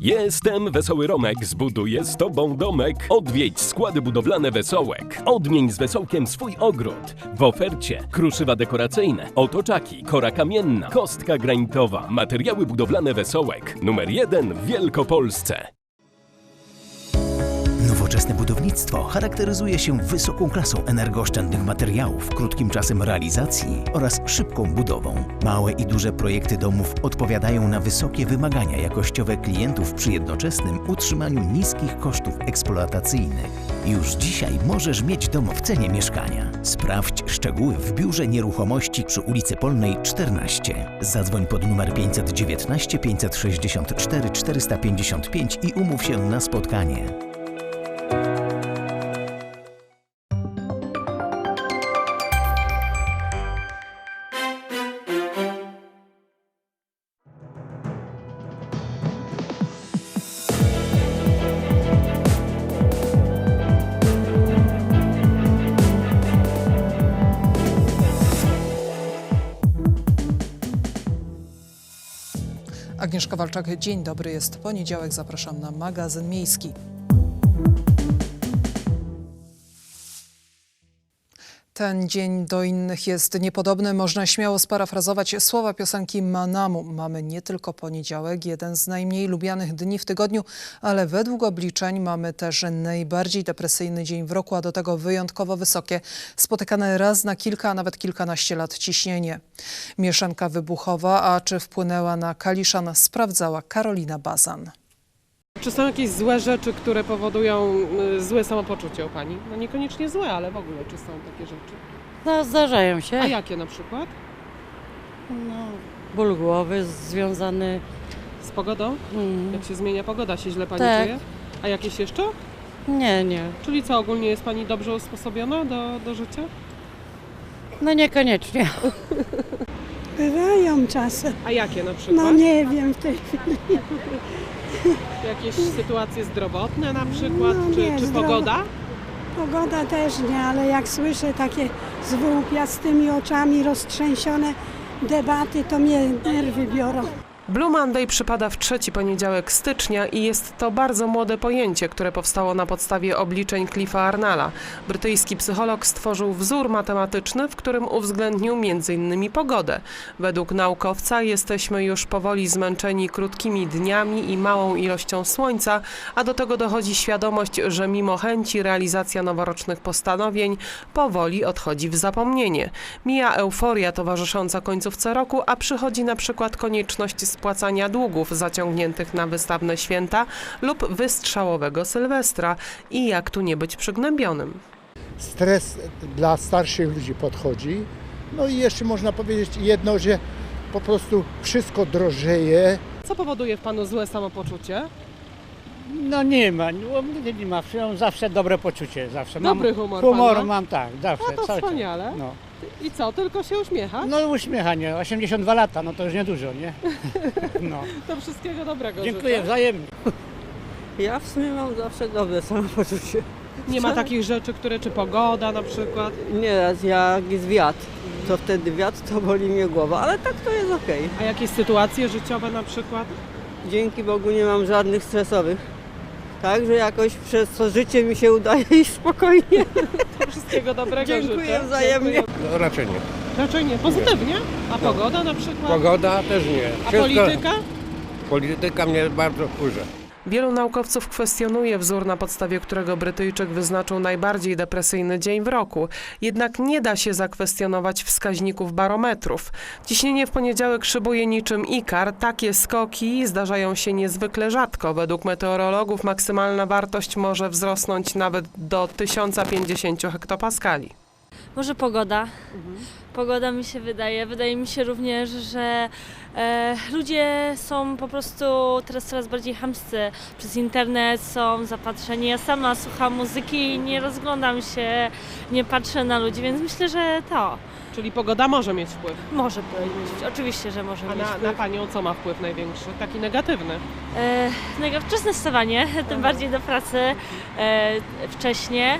Jestem Wesoły Romek, zbuduję z Tobą domek. Odwiedź składy budowlane Wesołek. Odmień z Wesołkiem swój ogród. W ofercie kruszywa dekoracyjne, otoczaki, kora kamienna, kostka granitowa, materiały budowlane Wesołek. Numer jeden w Wielkopolsce. Nowoczesne budownictwo charakteryzuje się wysoką klasą energooszczędnych materiałów, krótkim czasem realizacji oraz szybką budową. Małe i duże projekty domów odpowiadają na wysokie wymagania jakościowe klientów przy jednoczesnym utrzymaniu niskich kosztów eksploatacyjnych. Już dzisiaj możesz mieć dom w cenie mieszkania. Sprawdź szczegóły w biurze nieruchomości przy ulicy Polnej 14. Zadzwoń pod numer 519 564 455 i umów się na spotkanie. Agnieszka Walczak, dzień dobry, jest poniedziałek, zapraszam na magazyn miejski. Ten dzień do innych jest niepodobny. Można śmiało sparafrazować słowa piosenki Manamu. Mamy nie tylko poniedziałek, jeden z najmniej lubianych dni w tygodniu, ale według obliczeń mamy też najbardziej depresyjny dzień w roku, a do tego wyjątkowo wysokie, spotykane raz na kilka, a nawet kilkanaście lat ciśnienie. Mieszanka wybuchowa, a czy wpłynęła na Kaliszan, sprawdzała Karolina Bazan. Czy są jakieś złe rzeczy, które powodują y, złe samopoczucie u Pani? No niekoniecznie złe, ale w ogóle czy są takie rzeczy? No, zdarzają się. A jakie na przykład? No, ból głowy związany. Z pogodą? Mm, Jak się zmienia pogoda, się źle Pani Tak. czuje? A jakieś jeszcze? nie, nie. Czyli co, ogólnie jest Pani dobrze usposobiona do, do życia? No niekoniecznie. Bywają czasy. A jakie na przykład? No nie wiem w tej chwili. Jakieś sytuacje zdrowotne na przykład? No czy nie, czy zdrowo- pogoda? Pogoda też nie, ale jak słyszę takie z wyłupiastymi oczami roztrzęsione debaty, to mnie nerwy biorą. Blue Monday przypada w trzeci poniedziałek stycznia i jest to bardzo młode pojęcie, które powstało na podstawie obliczeń Cliffa Arnalla. Brytyjski psycholog stworzył wzór matematyczny, w którym uwzględnił m.in. pogodę. Według naukowca jesteśmy już powoli zmęczeni krótkimi dniami i małą ilością słońca, a do tego dochodzi świadomość, że mimo chęci realizacja noworocznych postanowień powoli odchodzi w zapomnienie. Mija euforia towarzysząca końcówce roku, a przychodzi na przykład konieczność spłacania długów zaciągniętych na wystawne święta lub wystrzałowego Sylwestra. I jak tu nie być przygnębionym? stres dla starszych ludzi podchodzi. No i jeszcze można powiedzieć jedno, że po prostu wszystko drożeje. Co powoduje w panu złe samopoczucie? No nie ma, no, nie, nie ma, mam zawsze dobre poczucie, zawsze. Dobry mam, humor Humor pan ma? mam, tak, zawsze. No to cały czas. wspaniale. No. I co, tylko się uśmiecha? no uśmiechanie, 82 lata, no to już niedużo, nie? No. To wszystkiego dobrego Dziękuję życzę. wzajemnie. Ja w sumie mam zawsze dobre samopoczucie. Nie ma takich rzeczy, które, czy pogoda na przykład. Nieraz jak jest wiatr, to wtedy wiatr to boli mnie głowa, ale tak to jest okej. A jakieś sytuacje życiowe na przykład? Dzięki Bogu nie mam żadnych stresowych. Także jakoś przez to życie mi się udaje i spokojnie. Wszystkiego dobrego Dziękuję życzę. wzajemnie. Dziękuję. No, raczej nie. Raczej nie, pozytywnie. A pogoda na przykład? Pogoda też nie. A polityka? Polityka mnie bardzo wkurza. Wielu naukowców kwestionuje wzór, na podstawie którego Brytyjczyk wyznaczył najbardziej depresyjny dzień w roku. Jednak nie da się zakwestionować wskaźników barometrów. Ciśnienie w poniedziałek szybuje niczym ikar. Takie skoki zdarzają się niezwykle rzadko. Według meteorologów maksymalna wartość może wzrosnąć nawet do 1050 hektopaskali. Może pogoda. Pogoda mi się wydaje. Wydaje mi się również, że e, ludzie są po prostu teraz coraz bardziej chamscy. Przez internet są zapatrzeni. Ja sama słucham muzyki i nie rozglądam się, nie patrzę na ludzi, więc myślę, że to Czyli pogoda może mieć wpływ. może być. Oczywiście, że może A mieć na, na wpływ. panią co ma wpływ największy? Taki negatywny. E, no, wczesne wstawanie, tym bardziej do pracy e, wcześnie.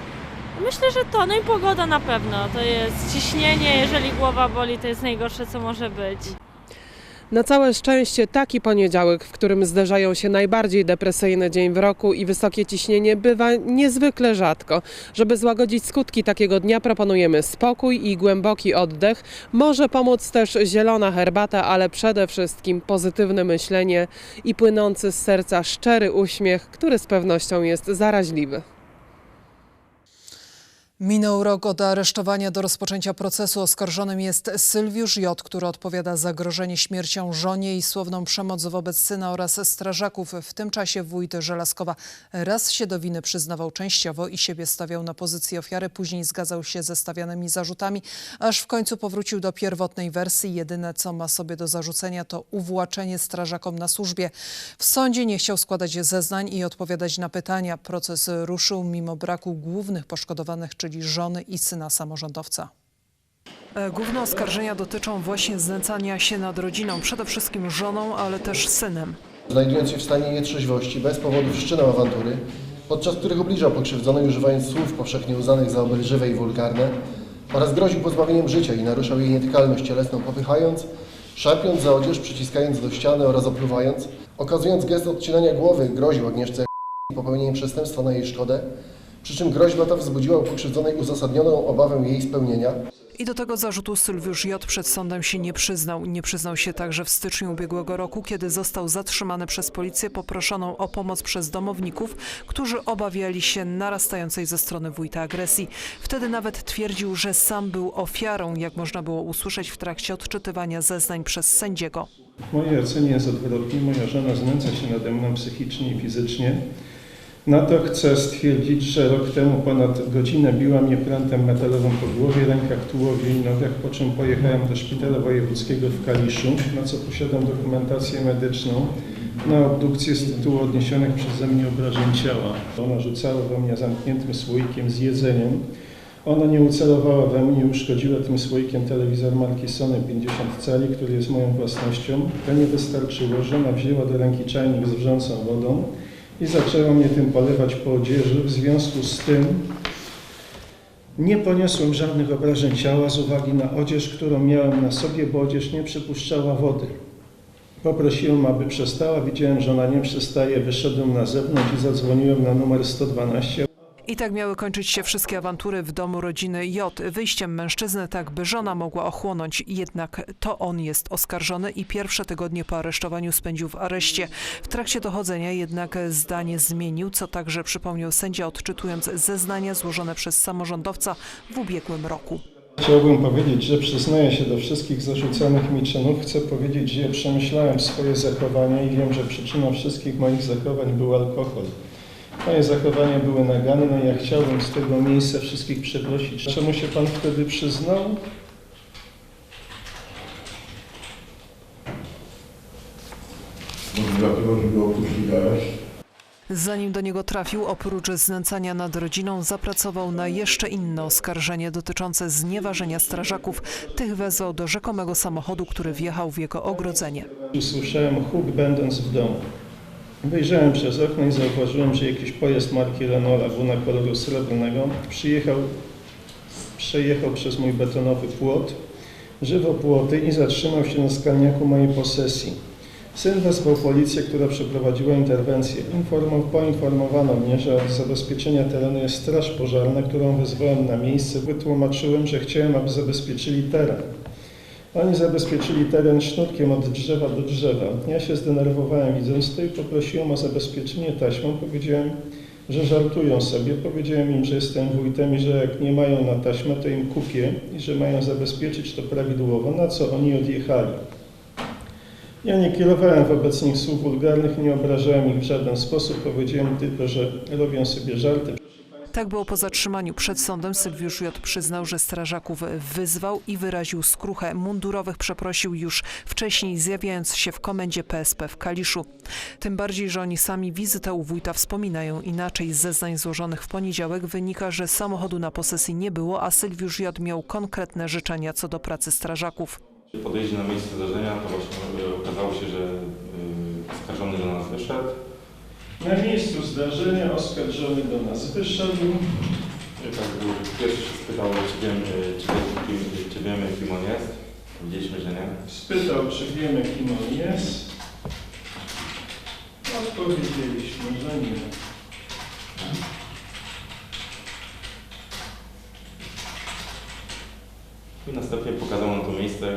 Myślę, że to, no i pogoda na pewno. To jest ciśnienie, jeżeli głowa boli, to jest najgorsze, co może być. Na całe szczęście taki poniedziałek, w którym zdarzają się najbardziej depresyjny dzień w roku i wysokie ciśnienie bywa niezwykle rzadko. Żeby złagodzić skutki takiego dnia proponujemy spokój i głęboki oddech. Może pomóc też zielona herbata, ale przede wszystkim pozytywne myślenie i płynący z serca szczery uśmiech, który z pewnością jest zaraźliwy. Minął rok od aresztowania do rozpoczęcia procesu. Oskarżonym jest Sylwiusz J., który odpowiada za grożenie śmiercią żonie i słowną przemoc wobec syna oraz strażaków. W tym czasie wójt Żelazkowa raz się do winy przyznawał częściowo i siebie stawiał na pozycji ofiary. Później zgadzał się ze stawianymi zarzutami, aż w końcu powrócił do pierwotnej wersji. Jedyne, co ma sobie do zarzucenia, to uwłaczenie strażakom na służbie. W sądzie nie chciał składać zeznań i odpowiadać na pytania. Proces ruszył mimo braku głównych poszkodowanych, czyli żony i syna samorządowca. E, Główne oskarżenia dotyczą właśnie znęcania się nad rodziną, przede wszystkim żoną, ale też synem. Znajdując się w stanie nietrzeźwości, bez powodu wszczynał awantury, podczas których ubliżał pokrzywdzonej używając słów powszechnie uznanych za obelżywe i wulgarne oraz groził pozbawieniem życia i naruszał jej nietykalność cielesną popychając, szarpiąc za odzież, przyciskając do ściany oraz opluwając, okazując gest odcinania głowy, groził Agnieszce popełnieniem przestępstwa na jej szkodę, przy czym groźba ta wzbudziła u pokrzywdzonej uzasadnioną obawę jej spełnienia, I do tego zarzutu Sylwiusz J. przed sądem się nie przyznał. Nie przyznał się także w styczniu ubiegłego roku, kiedy został zatrzymany przez policję poproszoną o pomoc przez domowników, którzy obawiali się narastającej ze strony wójta agresji. Wtedy nawet twierdził, że sam był ofiarą, jak można było usłyszeć w trakcie odczytywania zeznań przez sędziego. W mojej ocenie jest odwrotnie. Moja żona znęca się nade mną psychicznie i fizycznie. Na to chcę stwierdzić, że rok temu ponad godzinę biła mnie prątem metalowym po głowie, rękach, tułowie i nogach, po czym pojechałem do szpitala wojewódzkiego w Kaliszu, na co posiadam dokumentację medyczną na obdukcję z tytułu odniesionych przeze mnie obrażeń ciała. Ona rzucała we mnie zamkniętym słoikiem z jedzeniem. Ona nie ucelowała we mnie uszkodziła tym słoikiem telewizor marki Sony 50 cali, który jest moją własnością. To nie wystarczyło, żona wzięła do ręki czajnik z wrzącą wodą i zaczęła mnie tym polewać po odzieży. W związku z tym nie poniosłem żadnych obrażeń ciała z uwagi na odzież, którą miałem na sobie, bo odzież nie przypuszczała wody. Poprosiłem, aby przestała. Widziałem, że ona nie przestaje. Wyszedłem na zewnątrz i zadzwoniłem na numer 112. I tak miały kończyć się wszystkie awantury w domu rodziny J. Wyjściem mężczyzny, tak by żona mogła ochłonąć. Jednak to on jest oskarżony i pierwsze tygodnie po aresztowaniu spędził w areszcie. W trakcie dochodzenia jednak zdanie zmienił, co także przypomniał sędzia, odczytując zeznania złożone przez samorządowca w ubiegłym roku. Chciałbym powiedzieć, że przyznaję się do wszystkich zarzucanych mi czynów. Chcę powiedzieć, że przemyślałem swoje zachowania i wiem, że przyczyną wszystkich moich zachowań był alkohol. Moje zachowania były naganne ja chciałbym z tego miejsca wszystkich przeprosić. Czemu się Pan wtedy przyznał? Może dlatego, że go opuściłeś. Zanim do niego trafił, oprócz znęcania nad rodziną, zapracował na jeszcze inne oskarżenie dotyczące znieważenia strażaków. Tych wezwał do rzekomego samochodu, który wjechał w jego ogrodzenie. Usłyszałem huk będąc w domu. Wyjrzałem przez okno i zauważyłem, że jakiś pojazd marki Renault Laguna koloru srebrnego przyjechał, przejechał przez mój betonowy płot, żywopłoty i zatrzymał się na skalniaku mojej posesji. Syn wezwał policję, która przeprowadziła interwencję. Informow, poinformowano mnie, że od zabezpieczenia terenu jest straż pożarna, którą wezwałem na miejsce. Wytłumaczyłem, że chciałem, aby zabezpieczyli teren. Oni zabezpieczyli teren sznurkiem od drzewa do drzewa. Ja się zdenerwowałem widząc to i poprosiłem o zabezpieczenie taśmą. Powiedziałem, że żartują sobie. Powiedziałem im, że jestem wójtem i że jak nie mają na taśmę, to im kupię i że mają zabezpieczyć to prawidłowo, na co oni odjechali. Ja nie kierowałem wobec nich słów wulgarnych, nie obrażałem ich w żaden sposób. Powiedziałem tylko, że robią sobie żarty. Tak było po zatrzymaniu przed sądem. Sylwiusz J. przyznał, że strażaków wyzwał i wyraził skruchę. Mundurowych przeprosił już wcześniej, zjawiając się w komendzie PSP w Kaliszu. Tym bardziej, że oni sami wizytę u wójta wspominają inaczej. Z zeznań złożonych w poniedziałek wynika, że samochodu na posesji nie było, a Sylwiusz J. miał konkretne życzenia co do pracy strażaków. Podejście na miejsce zdarzenia, to właśnie okazało się, że y, oskarżony do nas wyszedł. Na miejscu zdarzenia oskarżony do nas wyszedł. Y, pierwszy spytał, czy wiemy, czy, wiemy, czy wiemy, kim on jest. Widzieliśmy, że nie? Spytał, czy wiemy, kim on jest. Odpowiedzieliśmy, że nie. I następnie pokazał nam to miejsce,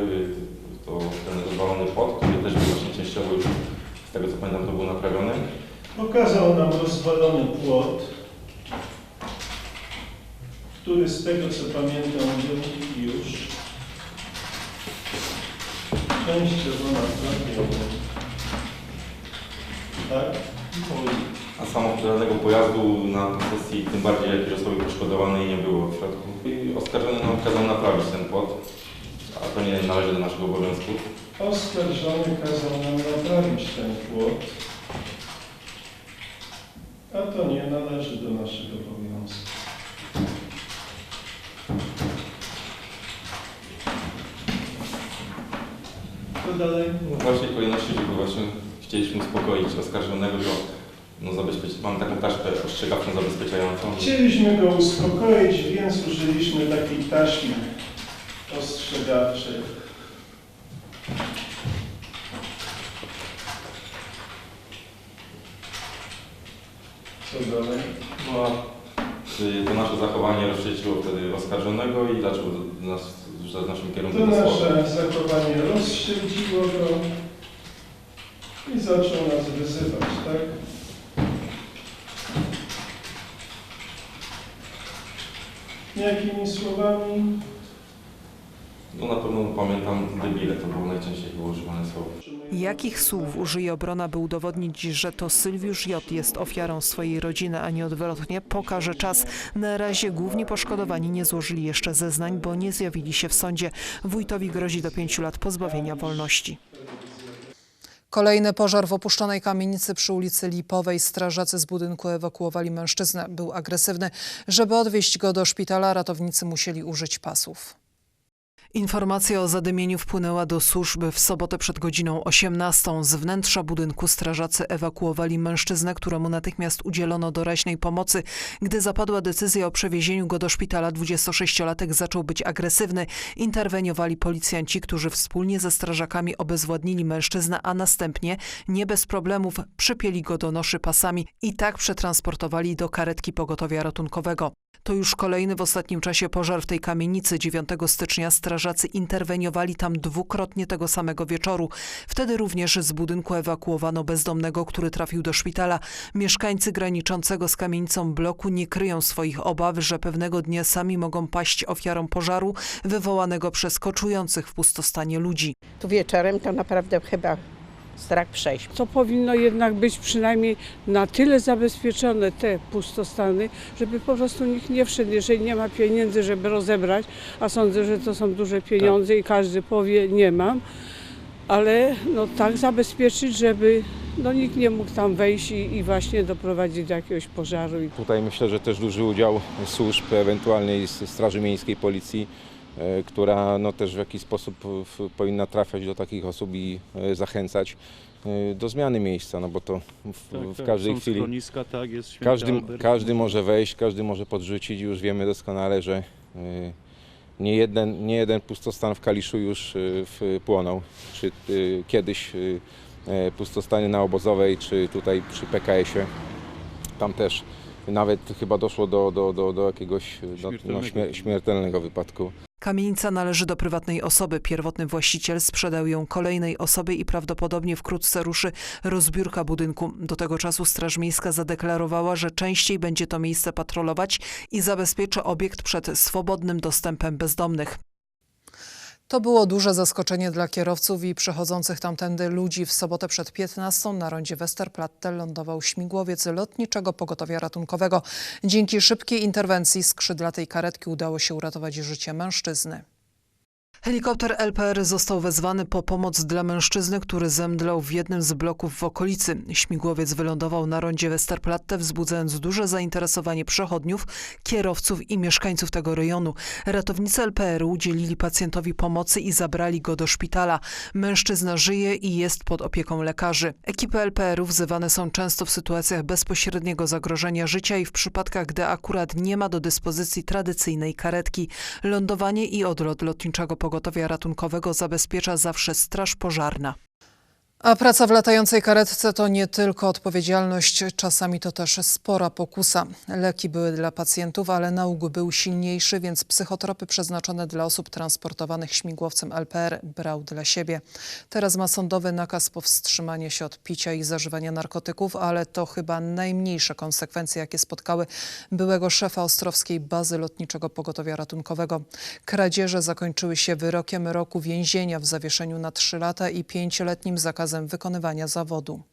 to ten rozwalony płot, który też był właśnie częściowo już, z tego co pamiętam, to był naprawiony. Pokazał nam rozwalony płot, który z tego co pamiętam był już częściowo naprawiony. Tak? A samochodowego pojazdu na posesji, tym bardziej jakiej osoby poszkodowanej nie było w środku. I oskarżony nam kazał naprawić ten płot, a to nie należy do naszych obowiązków. Oskarżony kazał nam naprawić ten płot, to nie należy do naszych obowiązków. Co dalej? No w kolejności, żeby właśnie chcieliśmy uspokoić oskarżonego, to no, zabezpieczyć, mamy taką taśmę ostrzegawczą zabezpieczającą. Chcieliśmy go uspokoić, więc użyliśmy takiej taśmy ostrzegawczej. No, a, y, to nasze zachowanie rozwścieczyło wtedy oskarżonego i zaczął nas rzucać w naszym kierunku To do słowa. nasze zachowanie rozściedziło go i zaczął nas wyzywać, tak? Jakimi słowami? No na pewno pamiętam debile, to było najczęściej było używane słowo. Jakich słów użyje obrona, by udowodnić, że to Sylwiusz J. jest ofiarą swojej rodziny, a nie odwrotnie, pokaże czas. Na razie główni poszkodowani nie złożyli jeszcze zeznań, bo nie zjawili się w sądzie. Wójtowi grozi do pięciu lat pozbawienia wolności. Kolejny pożar w opuszczonej kamienicy przy ulicy Lipowej. Strażacy z budynku ewakuowali mężczyznę. Był agresywny. Żeby odwieźć go do szpitala, ratownicy musieli użyć pasów. Informacja o zadymieniu wpłynęła do służby w sobotę przed godziną 18. Z wnętrza budynku strażacy ewakuowali mężczyznę, któremu natychmiast udzielono doraźnej pomocy. Gdy zapadła decyzja o przewiezieniu go do szpitala, 26-latek zaczął być agresywny. Interweniowali policjanci, którzy wspólnie ze strażakami obezwładnili mężczyznę, a następnie nie bez problemów przypięli go do noszy pasami i tak przetransportowali do karetki pogotowia ratunkowego. To już kolejny w ostatnim czasie pożar w tej kamienicy. 9 stycznia strażacy interweniowali tam dwukrotnie tego samego wieczoru. Wtedy również z budynku ewakuowano bezdomnego, który trafił do szpitala. Mieszkańcy graniczącego z kamienicą bloku nie kryją swoich obaw, że pewnego dnia sami mogą paść ofiarą pożaru wywołanego przez koczujących w pustostanie ludzi. Tu wieczorem to naprawdę chyba strach przejść. To powinno jednak być przynajmniej na tyle zabezpieczone te pustostany, żeby po prostu nikt nie wszedł, jeżeli nie ma pieniędzy, żeby rozebrać, a sądzę, że to są duże pieniądze i każdy powie nie mam, ale no tak zabezpieczyć, żeby no nikt nie mógł tam wejść i, i właśnie doprowadzić do jakiegoś pożaru. Tutaj myślę, że też duży udział służb, ewentualnej Straży Miejskiej, Policji, która no też w jakiś sposób powinna trafiać do takich osób i e, zachęcać e, do zmiany miejsca, no bo to w, Tak, w tak, każdej chwili tak, każdy, Albert. każdy może wejść, każdy może podrzucić. Już wiemy doskonale, że e, nie jeden, nie jeden pustostan w Kaliszu już e, płonął. Czy e, kiedyś e, e, pustostany na Obozowej, czy tutaj przy PKS-ie. Tam też nawet chyba doszło do, do, do, do jakiegoś e, do, no, Śmiertelnego. śmier- śmiertelnego wypadku. Kamienica należy do prywatnej osoby. Pierwotny właściciel sprzedał ją kolejnej osobie i prawdopodobnie wkrótce ruszy rozbiórka budynku. Do tego czasu Straż Miejska zadeklarowała, że częściej będzie to miejsce patrolować i zabezpieczy obiekt przed swobodnym dostępem bezdomnych. To było duże zaskoczenie dla kierowców i przechodzących tamtędy ludzi. W sobotę przed 15 na rondzie Westerplatte lądował śmigłowiec lotniczego pogotowia ratunkowego. Dzięki szybkiej interwencji skrzydlatej karetki udało się uratować życie mężczyzny. Helikopter LPR został wezwany po pomoc dla mężczyzny, który zemdlał w jednym z bloków w okolicy. Śmigłowiec wylądował na rondzie Westerplatte, wzbudzając duże zainteresowanie przechodniów, kierowców i mieszkańców tego rejonu. Ratownicy LPR udzielili pacjentowi pomocy i zabrali go do szpitala. Mężczyzna żyje i jest pod opieką lekarzy. Ekipy LPR-u wzywane są często w sytuacjach bezpośredniego zagrożenia życia i w przypadkach, gdy akurat nie ma do dyspozycji tradycyjnej karetki. Lądowanie i odlot lotniczego pogotowia pogotowia ratunkowego zabezpiecza zawsze Straż Pożarna. A praca w latającej karetce to nie tylko odpowiedzialność, czasami to też spora pokusa. Leki były dla pacjentów, ale nauk był silniejszy, więc psychotropy przeznaczone dla osób transportowanych śmigłowcem LPR brał dla siebie. Teraz ma sądowy nakaz powstrzymania się od picia i zażywania narkotyków, ale to chyba najmniejsze konsekwencje, jakie spotkały byłego szefa Ostrowskiej Bazy Lotniczego Pogotowia Ratunkowego. Kradzieże zakończyły się wyrokiem roku więzienia w zawieszeniu na 3 lata i pięcioletnim zakazem wykonywania zawodu.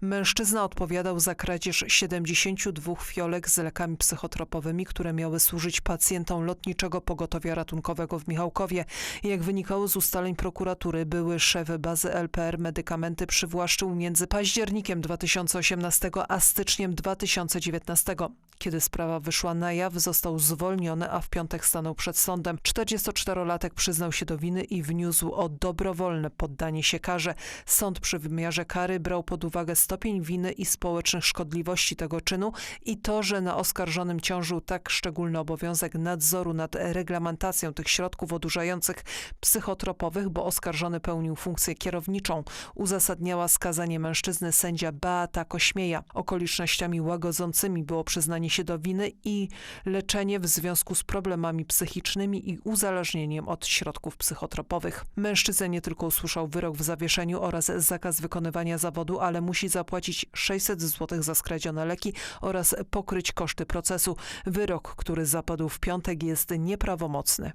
Mężczyzna odpowiadał za kradzież 72 fiolek z lekami psychotropowymi, które miały służyć pacjentom lotniczego pogotowia ratunkowego w Michałkowie. Jak wynikało z ustaleń prokuratury, były szef bazy LPR medykamenty przywłaszczył między październikiem 2018 a styczniem 2019. Kiedy sprawa wyszła na jaw, został zwolniony, a w piątek stanął przed sądem. 44-latek przyznał się do winy i wniósł o dobrowolne poddanie się karze. Sąd przy wymiarze kary brał pod uwagę stopień winy i społecznych szkodliwości tego czynu i to, że na oskarżonym ciążył tak szczególny obowiązek nadzoru nad reglamentacją tych środków odurzających psychotropowych, bo oskarżony pełnił funkcję kierowniczą. Uzasadniała skazanie mężczyzny sędzia Beata Kośmieja. Okolicznościami łagodzącymi było przyznanie się do winy i leczenie w związku z problemami psychicznymi i uzależnieniem od środków psychotropowych. Mężczyzna nie tylko usłyszał wyrok w zawieszeniu oraz zakaz wykonywania zawodu, ale musi zapłacić 600 zł za skradzione leki oraz pokryć koszty procesu. Wyrok, który zapadł w piątek jest nieprawomocny.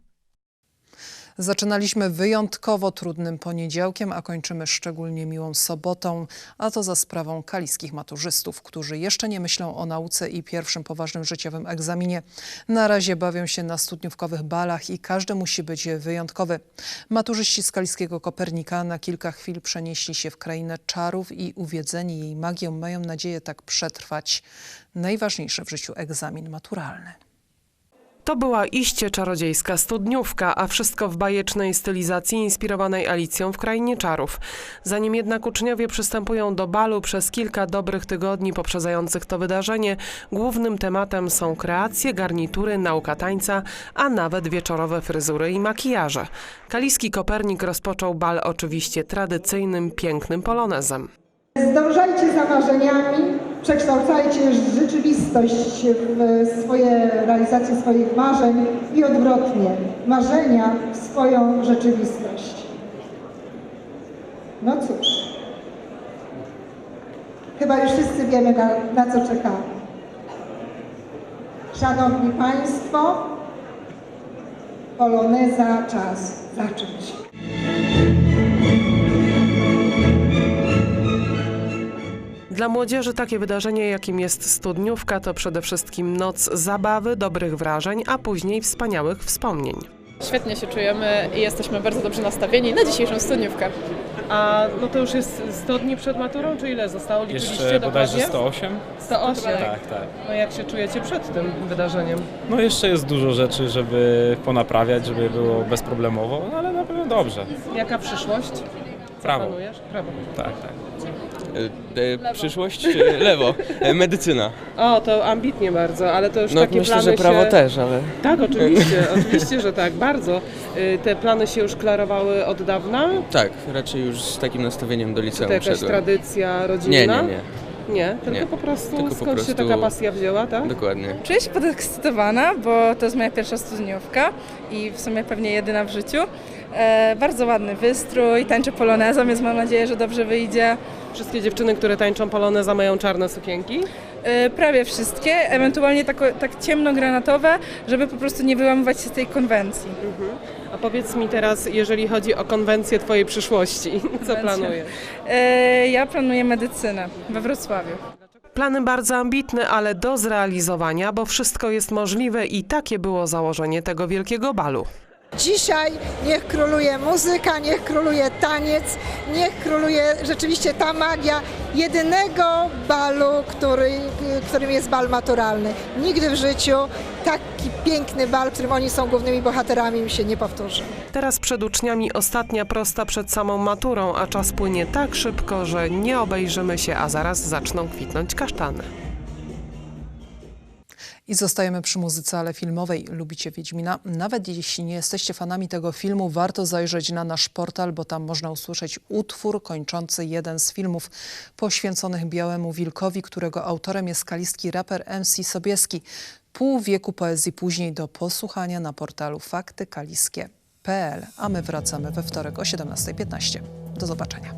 Zaczynaliśmy wyjątkowo trudnym poniedziałkiem, a kończymy szczególnie miłą sobotą, a to za sprawą kaliskich maturzystów, którzy jeszcze nie myślą o nauce i pierwszym poważnym życiowym egzaminie. Na razie bawią się na studniówkowych balach i każdy musi być wyjątkowy. Maturzyści z kaliskiego Kopernika na kilka chwil przenieśli się w krainę czarów i uwiedzeni jej magią mają nadzieję tak przetrwać najważniejszy w życiu egzamin maturalny. To była iście czarodziejska studniówka, a wszystko w bajecznej stylizacji inspirowanej Alicją w Krainie Czarów. Zanim jednak uczniowie przystępują do balu przez kilka dobrych tygodni poprzedzających to wydarzenie, głównym tematem są kreacje, garnitury, nauka tańca, a nawet wieczorowe fryzury i makijaże. Kaliski Kopernik rozpoczął bal oczywiście tradycyjnym, pięknym polonezem. Zdążajcie za marzeniami, przekształcajcie rzeczywistość w swoje realizację swoich marzeń i odwrotnie, marzenia w swoją rzeczywistość. No cóż, chyba już wszyscy wiemy na, na co czekamy. Szanowni Państwo, poloneza czas zacząć. Dla młodzieży takie wydarzenie, jakim jest studniówka, to przede wszystkim noc zabawy, dobrych wrażeń, a później wspaniałych wspomnień. Świetnie się czujemy i jesteśmy bardzo dobrze nastawieni na dzisiejszą studniówkę. A no to już jest 100 dni przed maturą, czy ile zostało? Liczyliście Jeszcze bodajże dokładnie? 108. 108. Tak, tak. No jak się czujecie przed tym wydarzeniem? No jeszcze jest dużo rzeczy, żeby ponaprawiać, żeby było bezproblemowo, no ale na pewno dobrze. Jaka przyszłość? Prawo. Planujesz? Prawo. Tak, tak. E, przyszłość czy lewo? E, medycyna. O, to ambitnie bardzo, ale to już No, takie myślę, plany że prawo się... też, ale- Tak, oczywiście, oczywiście, że tak, bardzo. Y, Te plany się już klarowały od dawna? Tak, raczej już z takim nastawieniem do Czy liceum to jakaś szedłem. tradycja rodzinna? Nie, nie, nie. Nie, tylko Nie. po prostu Tylko po skąd się prostu- taka pasja wzięła, tak? Dokładnie. Czuję się podekscytowana, bo to jest moja pierwsza studniówka i w sumie pewnie jedyna w życiu. E, bardzo ładny wystrój, tańczę polonezą, więc mam nadzieję, że dobrze wyjdzie. Wszystkie dziewczyny, które tańczą poloneza mają czarne sukienki? E, prawie wszystkie, ewentualnie tak, tak ciemnogranatowe, żeby po prostu nie wyłamywać się z tej konwencji. A powiedz mi teraz, jeżeli chodzi o konwencję Twojej przyszłości, co planujesz? E, ja planuję medycynę we Wrocławiu. Plany bardzo ambitne, ale do zrealizowania, bo wszystko jest możliwe i takie było założenie tego wielkiego balu. Dzisiaj niech króluje muzyka, niech króluje taniec, niech króluje rzeczywiście ta magia jedynego balu, który, którym jest bal maturalny. Nigdy w życiu taki piękny bal, w którym oni są głównymi bohaterami, mi się nie powtórzy. Teraz przed uczniami ostatnia prosta przed samą maturą, a czas płynie tak szybko, że nie obejrzymy się, a zaraz zaczną kwitnąć kasztany. I zostajemy przy muzyce, ale filmowej. Lubicie Wiedźmina? Nawet jeśli nie jesteście fanami tego filmu, warto zajrzeć na nasz portal, bo tam można usłyszeć utwór kończący jeden z filmów poświęconych Białemu Wilkowi, którego autorem jest kalistki raper MC Sobieski. Pół wieku poezji później do posłuchania na portalu faktykaliskie.pl. A my wracamy we wtorek o 17.15. Do zobaczenia.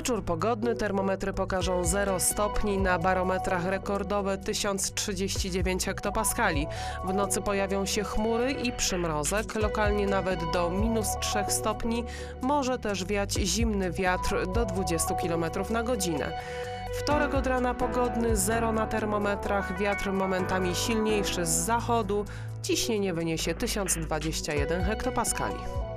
Wieczór pogodny, termometry pokażą 0 stopni, na barometrach rekordowe 1039 hektopaskali. W nocy pojawią się chmury i przymrozek, lokalnie nawet do minus 3 stopni. Może też wiać zimny wiatr do 20 km na godzinę. Wtorek od rana pogodny, 0 na termometrach, wiatr momentami silniejszy z zachodu, ciśnienie wyniesie 1021 hektopaskali.